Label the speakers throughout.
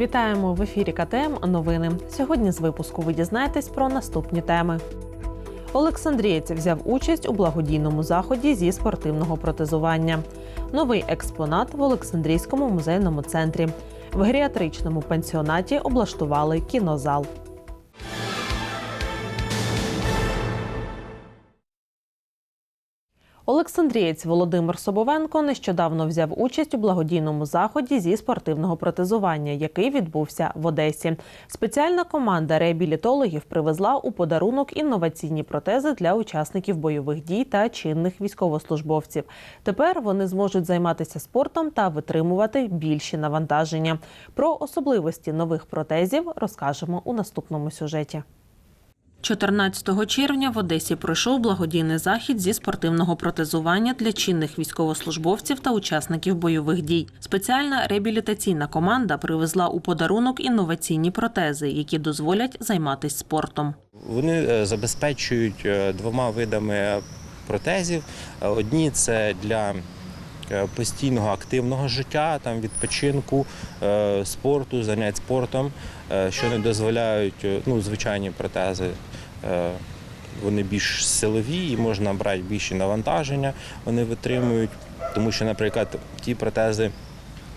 Speaker 1: Вітаємо в ефірі КТМ Новини. Сьогодні з випуску ви дізнаєтесь про наступні теми. Олександрієць взяв участь у благодійному заході зі спортивного протезування. Новий експонат в Олександрійському музейному центрі. В геріатричному пансіонаті облаштували кінозал. Олександрієць Володимир Собовенко нещодавно взяв участь у благодійному заході зі спортивного протезування, який відбувся в Одесі. Спеціальна команда реабілітологів привезла у подарунок інноваційні протези для учасників бойових дій та чинних військовослужбовців. Тепер вони зможуть займатися спортом та витримувати більші навантаження. Про особливості нових протезів розкажемо у наступному сюжеті. 14 червня в Одесі пройшов благодійний захід зі спортивного протезування для чинних військовослужбовців та учасників бойових дій. Спеціальна реабілітаційна команда привезла у подарунок інноваційні протези, які дозволять займатися спортом.
Speaker 2: Вони е, забезпечують е, двома видами протезів. Одні це для постійного активного життя, там відпочинку, е, спорту, занять спортом, е, що не дозволяють е, ну, звичайні протези. е, Вони більш силові і можна брати більші навантаження, вони витримують. Тому що, наприклад, ті протези,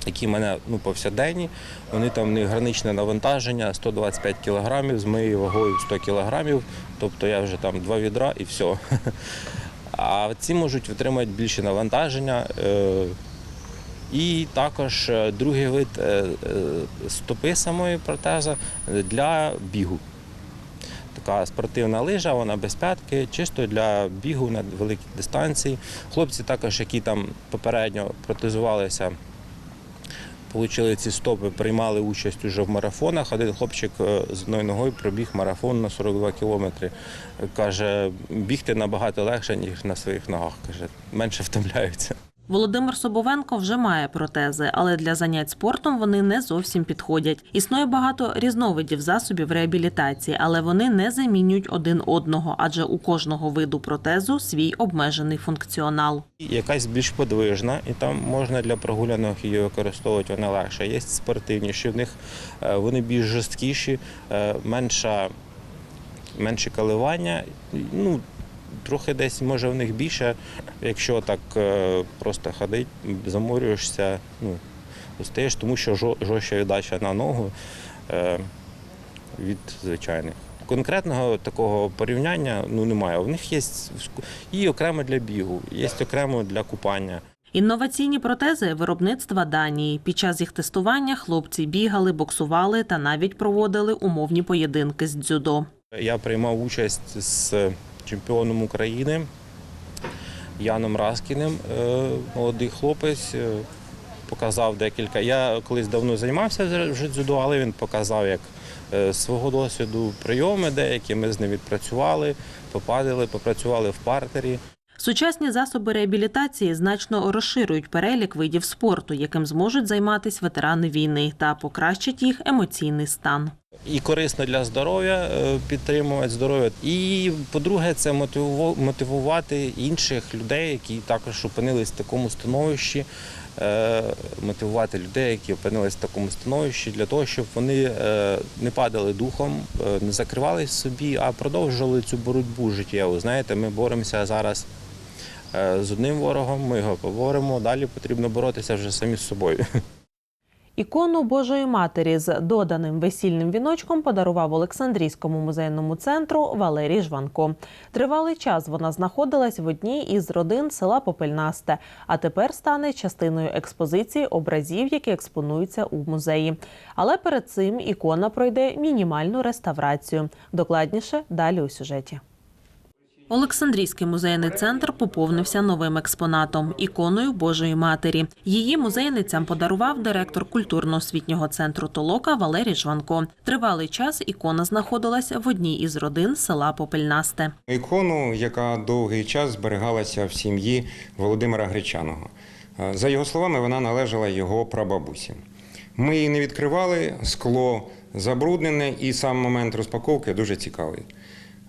Speaker 2: які в мене ну, повсякденні, вони там них граничне навантаження 125 кг з моєю вагою 100 кг, тобто я вже там два відра і все. А ці можуть витримати більше навантаження. е, І також е, другий вид е, стопи самої протези для бігу. Така спортивна лижа, вона без п'ятки, чисто для бігу на великій дистанції. Хлопці також, які там попередньо протезувалися, отримали ці стопи, приймали участь уже в марафонах. Один хлопчик е, з одною ногою пробіг марафон на 42 кілометри. Каже, бігти набагато легше, ніж на своїх ногах. Каже, менше втомляються.
Speaker 1: Володимир Собовенко вже має протези, але для занять спортом вони не зовсім підходять. Існує багато різновидів засобів реабілітації, але вони не замінюють один одного, адже у кожного виду протезу свій обмежений функціонал.
Speaker 2: Якась більш подвижна, і там можна для прогулянок її використовувати вона легше. Є спортивніші в них, е, вони більш жорсткіші, е, менша, менше коливання. Ну, трохи десь може в них більше, якщо так е, просто ходить, заморюєшся, ну, устаєш, тому що жо- жорстча віддача на ногу е, від звичайних. Конкретного такого порівняння ну, немає. У них є і окремо для бігу, є окремо для купання.
Speaker 1: Інноваційні протези виробництва Данії. Під час їх тестування хлопці бігали, боксували та навіть проводили умовні поєдинки з дзюдо.
Speaker 2: Я приймав участь з чемпіоном України Яном Раскіним, е, молодий хлопець. е, Показав декілька. Я колись давно займався вже дзюдо, але він показав як е, свого досвіду прийоми деякі. Ми з ним відпрацювали, попадали, попрацювали в партері.
Speaker 1: Сучасні засоби реабілітації значно розширюють перелік видів спорту, яким зможуть займатися ветерани війни, та покращать їх емоційний стан.
Speaker 2: І корисно для здоров'я е, підтримувати здоров'я. І по-друге, це мотивувати інших людей, які також опинились в такому становищі. е, Мотивувати людей, які опинились в такому становищі, для того, щоб вони е, не падали духом, не закривались собі, а продовжували цю боротьбу життєву. Знаєте, ми боремося зараз з одним ворогом, ми його поборемо. Далі потрібно боротися вже самі з собою.
Speaker 1: Ікону Божої Матері з доданим весільним віночком подарував Олександрійському музейному центру Валерій Жванко. Тривалий час вона знаходилась в одній із родин села Попельнасте, а тепер стане частиною експозиції образів, які експонуються у музеї. Але перед цим ікона пройде мінімальну реставрацію. Докладніше далі у сюжеті. Олександрійський музейний центр поповнився новим експонатом іконою Божої Матері. Її музейницям подарував директор культурно-освітнього центру Толока Валерій Жванко. Тривалий час ікона знаходилася в одній із родин села Попельнасте.
Speaker 3: Ікону, яка довгий час зберігалася в сім'ї Володимира Гречаного. Е, За його словами, вона належала його прабабусі. Ми її не відкривали, скло забруднене, і сам момент розпаковки дуже цікавий.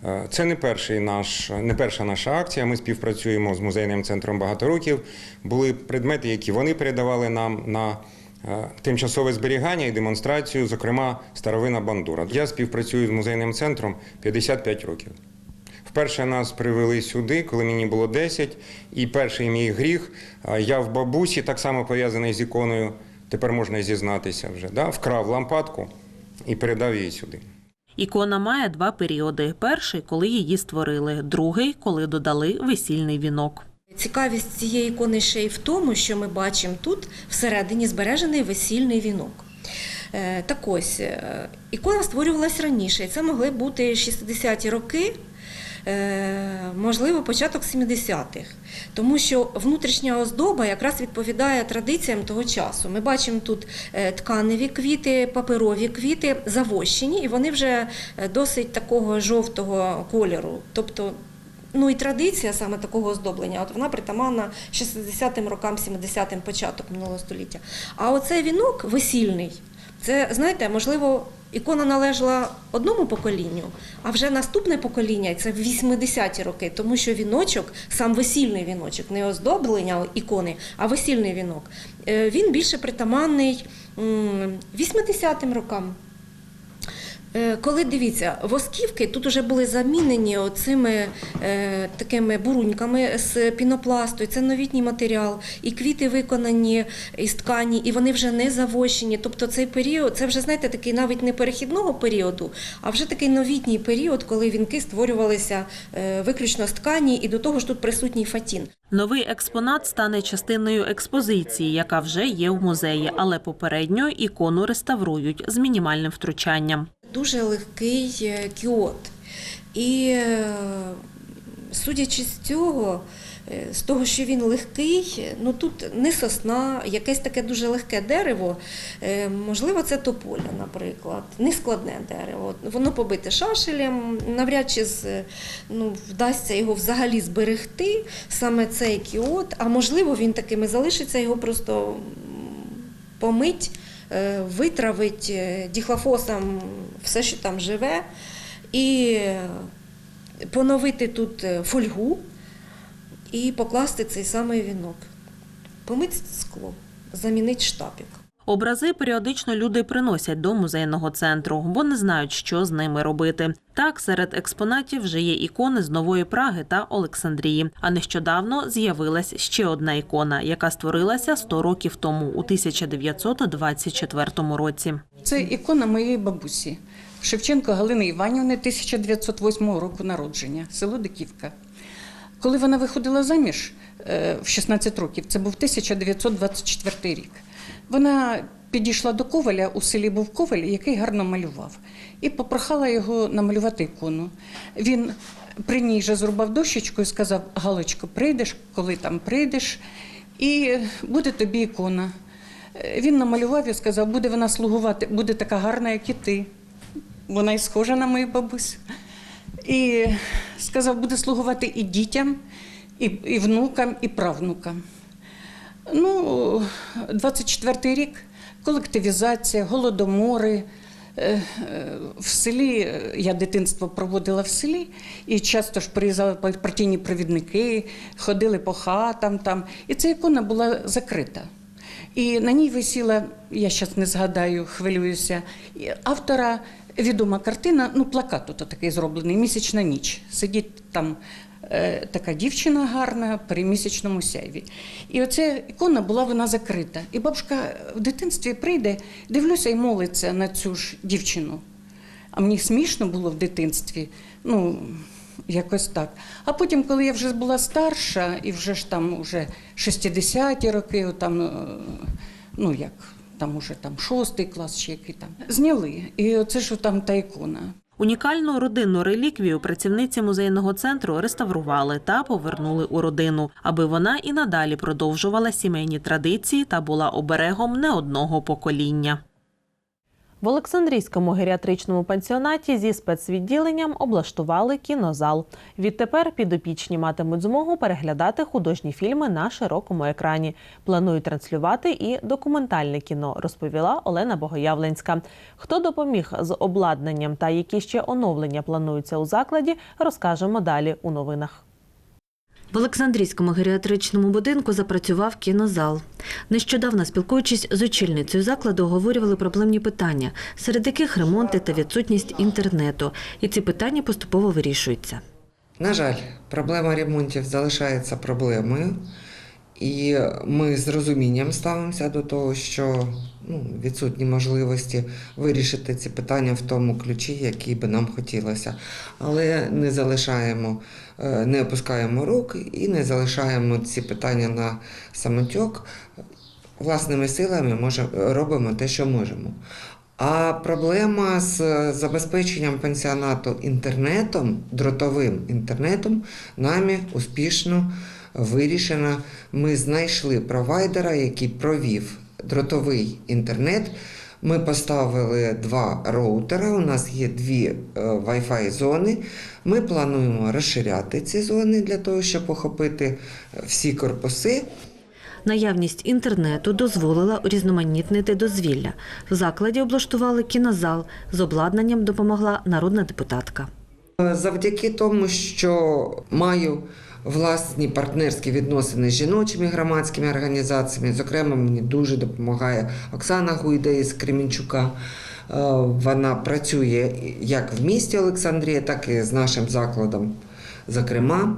Speaker 3: Е, Це не перший наш, не перша наша акція. Ми співпрацюємо з музейним центром багато років. Були предмети, які вони передавали нам на е, тимчасове зберігання і демонстрацію, зокрема старовина бандура. Я співпрацюю з музейним центром 55 років. Вперше нас привели сюди, коли мені було 10, і перший мій гріх. Я в бабусі, так само пов'язаний з іконою, тепер можна зізнатися вже, да? вкрав лампадку і передав її сюди.
Speaker 1: Ікона має два періоди: перший, коли її створили, другий, коли додали весільний вінок.
Speaker 4: Цікавість цієї ікони ще й в тому, що ми бачимо тут всередині збережений весільний вінок. Е, Так ось, е, ікона створювалась раніше, це могли бути 60-ті роки, можливо, початок 70-х. Тому що внутрішня оздоба якраз відповідає традиціям того часу. Ми бачимо тут е, тканеві квіти, паперові квіти, завощені, і вони вже е, досить такого жовтого кольору. Тобто Ну і традиція саме такого оздоблення, от вона притаманна 60-м рокам, 70-м початок минулого століття. А оцей вінок весільний, це знаєте, можливо, ікона належала одному поколінню, а вже наступне покоління це в 80-ті роки, тому що віночок, сам весільний віночок, не оздоблення ікони, а весільний вінок, е, він більше притаманний м, 80-м рокам. Е, Коли дивіться, восківки тут вже були замінені цими е, такими буруньками з пінопласту, це новітній матеріал, і квіти виконані із ткані, і вони вже не завощені. Тобто цей період, це вже знаєте, такий навіть не перехідного періоду, а вже такий новітній період, коли вінки створювалися е, виключно з ткані, і до того ж тут присутній фатін.
Speaker 1: Новий експонат стане частиною експозиції, яка вже є в музеї, але попередньо ікону реставрують з мінімальним втручанням.
Speaker 4: Дуже легкий е, кіот. І е, судячи з цього, е, з того, що він легкий, ну тут не сосна, якесь таке дуже легке дерево, можливо, це тополя, наприклад, нескладне дерево. Воно побите шашелем, навряд чи з- ну, вдасться його взагалі зберегти, саме цей кіот, а можливо, він таким і залишиться, його просто помить, витравить е, діхлофосом все, що там живе, і е, поновити тут е, фольгу і покласти цей самий вінок. помити скло, замінити штапік.
Speaker 1: Образи періодично люди приносять до музейного центру, бо не знають, що з ними робити. Так, серед експонатів вже є ікони з Нової Праги та Олександрії. А нещодавно з'явилась ще одна ікона, яка створилася 100 років тому, у 1924 році.
Speaker 5: Це ікона моєї бабусі Шевченко Галини Іванівни 1908 року народження, село Диківка. Коли вона виходила заміж е, в 16 років, це був 1924 рік. Вона підійшла до коваля у селі був коваль, який гарно малював, і попрохала його намалювати ікону. Він при ній же зрубав дощечку і сказав: Галочко, прийдеш, коли там прийдеш, і буде тобі ікона. Він намалював і сказав, буде вона слугувати, буде така гарна, як і ти. Вона і схожа на мою бабусю. І сказав, буде слугувати і дітям, і, і внукам, і правнукам. Ну, 24-й рік колективізація, голодомори. Е, е, В селі е, я дитинство проводила в селі, і часто ж приїжджали партійні провідники, ходили по хатам там. І ця ікона була закрита. І на ній висіла, я зараз не згадаю, хвилююся, автора відома картина, ну, плакат тут такий зроблений, місячна ніч. Сидить там така дівчина гарна при місячному сяйві. І оця ікона була вона закрита. І бабушка в дитинстві прийде, дивлюся і молиться на цю ж дівчину. А мені смішно було в дитинстві. Ну, якось так. А потім, коли я вже була старша, і вже ж там уже 60-ті роки, там, е, ну як, там уже там шостий клас чи який там, зняли. І оце ж там та ікона.
Speaker 1: Унікальну родинну реліквію працівниці музейного центру реставрували та повернули у родину, аби вона і надалі продовжувала сімейні традиції та була оберегом не одного покоління. В Олександрійському геріатричному пансіонаті зі спецвідділенням облаштували кінозал. Відтепер підопічні матимуть змогу переглядати художні фільми на широкому екрані. Планують транслювати і документальне кіно, розповіла Олена Богоявленська. Хто допоміг з обладнанням та які ще оновлення плануються у закладі, розкажемо далі у новинах.
Speaker 6: В Олександрійському геріатричному будинку запрацював кінозал. Нещодавно, спілкуючись з очільницею закладу, обговорювали проблемні питання, серед яких ремонти та відсутність інтернету. І ці питання поступово вирішуються.
Speaker 7: На жаль, проблема ремонтів залишається проблемою, і ми з розумінням ставимося до того, що ну, відсутні можливості вирішити ці питання в тому ключі, який би нам хотілося. Але не залишаємо, не опускаємо рук і не залишаємо ці питання на самотьок. Власними силами може, робимо те, що можемо. А проблема з забезпеченням пенсіонату інтернетом, дротовим інтернетом, нами успішно вирішена. Ми знайшли провайдера, який провів дротовий інтернет. Ми поставили два роутера. У нас є дві е, Wi-Fi зони. Ми плануємо розширяти ці зони для того, щоб охопити е, всі корпуси.
Speaker 6: Наявність інтернету дозволила урізноманітнити дозвілля. В закладі облаштували кінозал. З обладнанням допомогла народна депутатка.
Speaker 7: Завдяки тому, що маю власні партнерські відносини з жіночими громадськими організаціями, зокрема, мені дуже допомагає Оксана Гуйда із Кремінчука. Е, Вона працює як в місті Олександрія, так і з нашим закладом. Зокрема,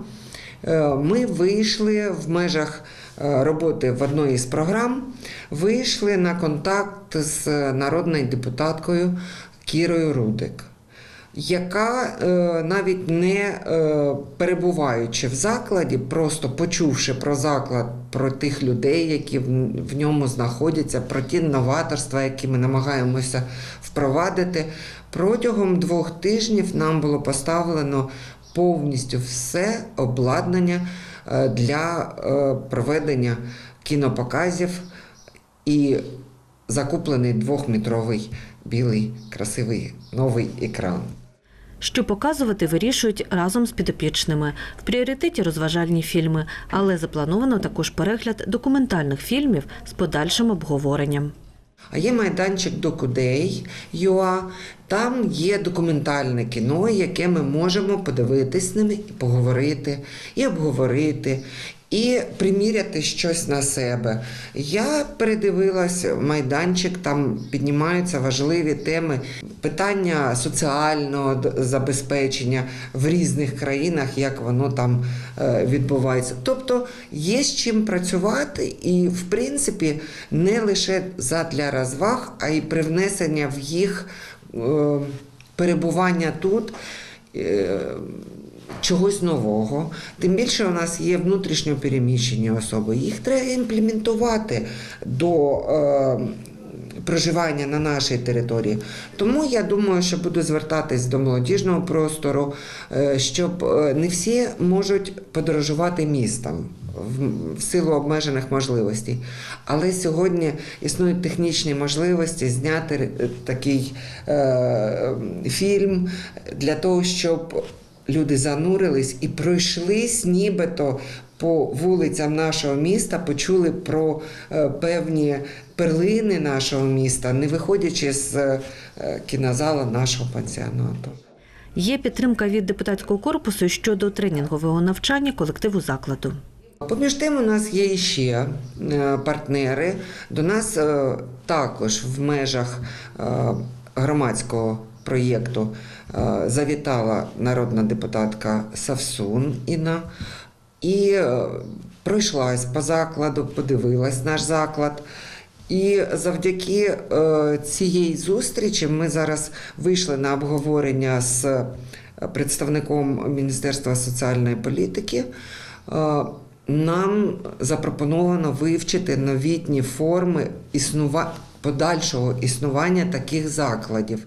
Speaker 7: Е, ми вийшли в межах е, роботи в одній з програм, вийшли на контакт з народною депутаткою Кірою Рудик яка е, навіть не е, перебуваючи в закладі, просто почувши про заклад, про тих людей, які в, ньому знаходяться, про ті новаторства, які ми намагаємося впровадити, протягом двох тижнів нам було поставлено повністю все обладнання е, для проведення кінопоказів і закуплений двохметровий білий красивий новий екран.
Speaker 6: Що показувати, вирішують разом з підопічними. В пріоритеті розважальні фільми, але заплановано також перегляд документальних фільмів з подальшим обговоренням.
Speaker 7: А є майданчик Докудей.ua, там є документальне кіно, яке ми можемо подивитись з ними і поговорити, і обговорити, і приміряти щось на себе. Я передивилась майданчик, там піднімаються важливі теми питання соціального забезпечення в різних країнах, як воно там е, відбувається. Тобто є з чим працювати, і в принципі не лише задля розваг, а й привнесення в їх е, перебування тут. Чогось нового, тим більше у нас є внутрішньо переміщені особи. Їх треба імплементувати до е, проживання на нашій території. Тому я думаю, що буду звертатись до молодіжного простору, е, щоб е, не всі можуть подорожувати містом в- силу обмежених можливостей. Але сьогодні існують технічні можливості зняти такий е, фільм для того, щоб люди занурились і пройшлись нібито по вулицям нашого міста, почули про е, певні перлини нашого міста, не виходячи з е, кінозала нашого пансіонату.
Speaker 6: Є підтримка від депутатського корпусу щодо тренінгового навчання колективу закладу.
Speaker 7: Поміж тим, у нас є ще е, партнери. До нас також в межах громадського проєкту е, завітала народна депутатка Савсун Інна і е, пройшлась по закладу, подивилась наш заклад. І завдяки е, цієї зустрічі ми зараз вийшли на обговорення з представником Міністерства соціальної політики. Нам запропоновано вивчити новітні форми існува... подальшого існування таких закладів.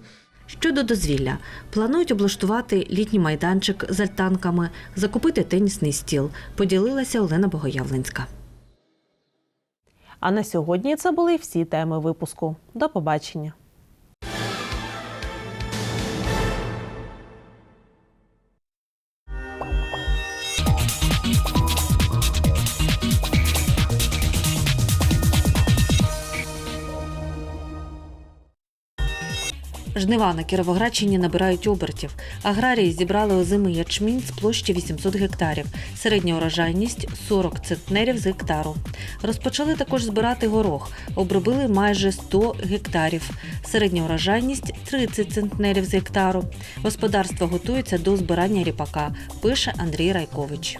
Speaker 6: Щодо дозвілля, планують облаштувати літній майданчик з альтанками, закупити тенісний стіл. Поділилася Олена Богоявленська.
Speaker 1: А на сьогодні це були всі теми випуску. До побачення.
Speaker 6: Жнива на Кіровоградщині набирають обертів. Аграрії зібрали озимий ячмінь з площі 800 гектарів. Середня урожайність 40 центнерів з гектару. Розпочали також збирати горох. Обробили майже 100 гектарів. Середня урожайність 30 центнерів з гектару. Господарство готується до збирання ріпака, пише Андрій Райкович.